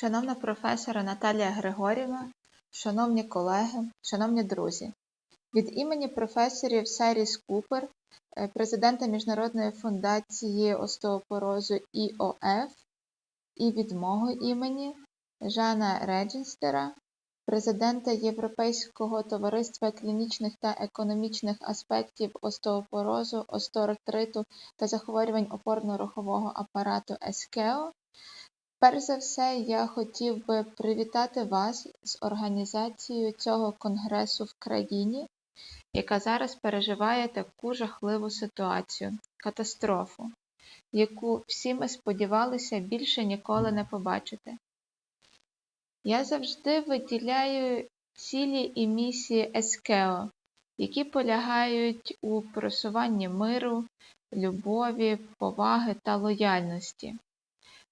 Шановна професора Наталія Григорівна, шановні колеги, шановні друзі, від імені професорів Серіс Купер, е, президента Міжнародної фундації остеопорозу ІОФ, і від мого імені Жана Редженстера, президента Європейського товариства клінічних та економічних аспектів остеопорозу, остеоартриту та захворювань опорно-рухового апарату ЕСКЕО, Перш за все, я хотів би привітати вас з організацією цього конгресу в країні, яка зараз переживає таку жахливу ситуацію, катастрофу, яку всі ми сподівалися більше ніколи не побачити. Я завжди виділяю цілі і місії ЕСКЕО, які полягають у просуванні миру, любові, поваги та лояльності.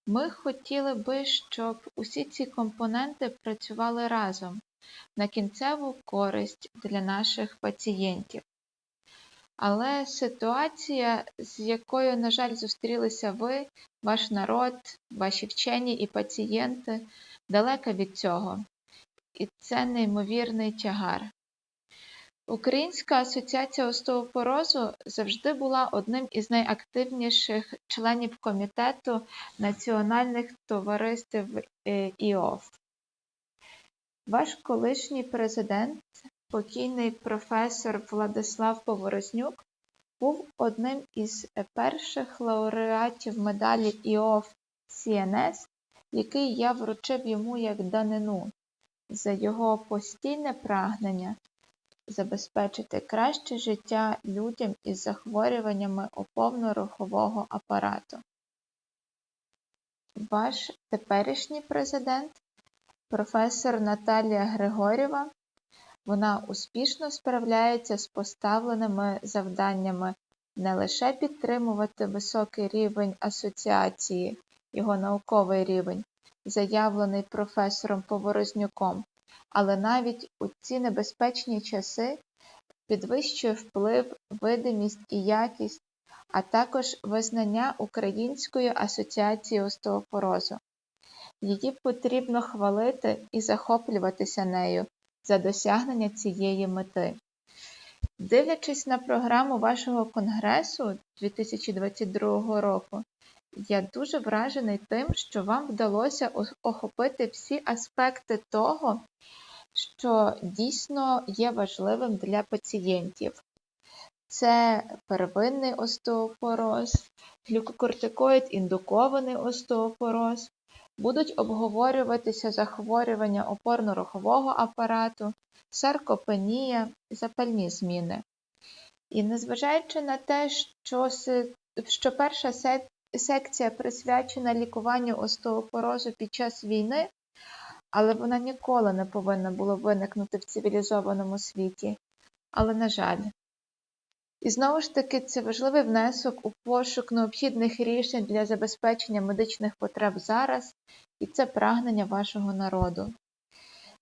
Ми хотіли би, щоб усі ці компоненти працювали разом на кінцеву користь для наших пацієнтів. Але ситуація, з якою, на жаль, зустрілися ви, ваш народ, ваші вчені і пацієнти, далека від цього. І це неймовірний тягар. Українська асоціація остеопорозу завжди була одним із найактивніших членів комітету національних товариств е, ІОФ. Ваш колишній президент, покійний професор Владислав Поворознюк, був одним із перших лауреатів медалі ІОФ СНС, який я вручив йому як данину за його постійне прагнення забезпечити краще життя людям із захворюваннями опорно-рухового апарату. Ваш теперішній президент, професор Наталія Григорєва, вона успішно справляється з поставленими завданнями не лише підтримувати високий рівень асоціації, його науковий рівень, заявлений професором Поворознюком, але навіть у ці небезпечні часи підвищує вплив, видимість і якість, а також визнання Української асоціації остеопорозу. Її потрібно хвалити і захоплюватися нею за досягнення цієї мети. Дивлячись на програму вашого конгресу 2022 року, я дуже вражений тим, що вам вдалося охопити всі аспекти того, що дійсно є важливим для пацієнтів. Це первинний остеопороз, глюкокортикоїд індукований остеопороз, будуть обговорюватися захворювання опорно-рухового апарату, саркопенія, запальні зміни. І незважаючи на те, що що перша секція присвячена лікуванню остеопорозу під час війни, але вона ніколи не повинна була виникнути в цивілізованому світі. Але, на жаль. І знову ж таки, це важливий внесок у пошук необхідних рішень для забезпечення медичних потреб зараз, і це прагнення вашого народу.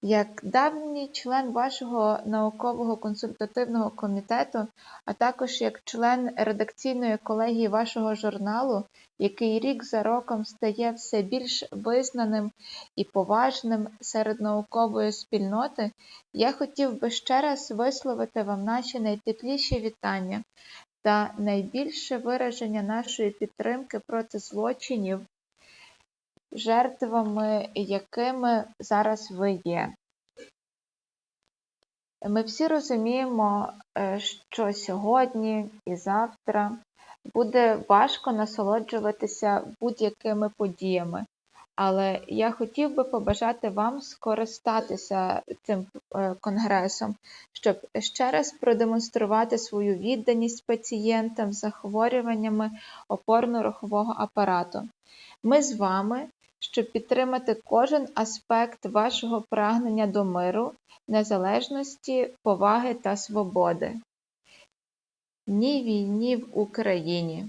Як давній член вашого наукового консультативного комітету, а також як член редакційної колегії вашого журналу, який рік за роком стає все більш визнаним і поважним серед наукової спільноти, я хотів би ще раз висловити вам наші найтепліші вітання та найбільше вираження нашої підтримки проти злочинів жертвами якими зараз ви є. Ми всі розуміємо, е, що сьогодні і завтра буде важко насолоджуватися будь-якими подіями, але я хотів би побажати вам скористатися цим е, конгресом, щоб ще раз продемонструвати свою відданість пацієнтам з захворюваннями опорно-рухового апарату. Ми з вами щоб підтримати кожен аспект вашого прагнення до миру, незалежності, поваги та свободи. Ні війні в Україні.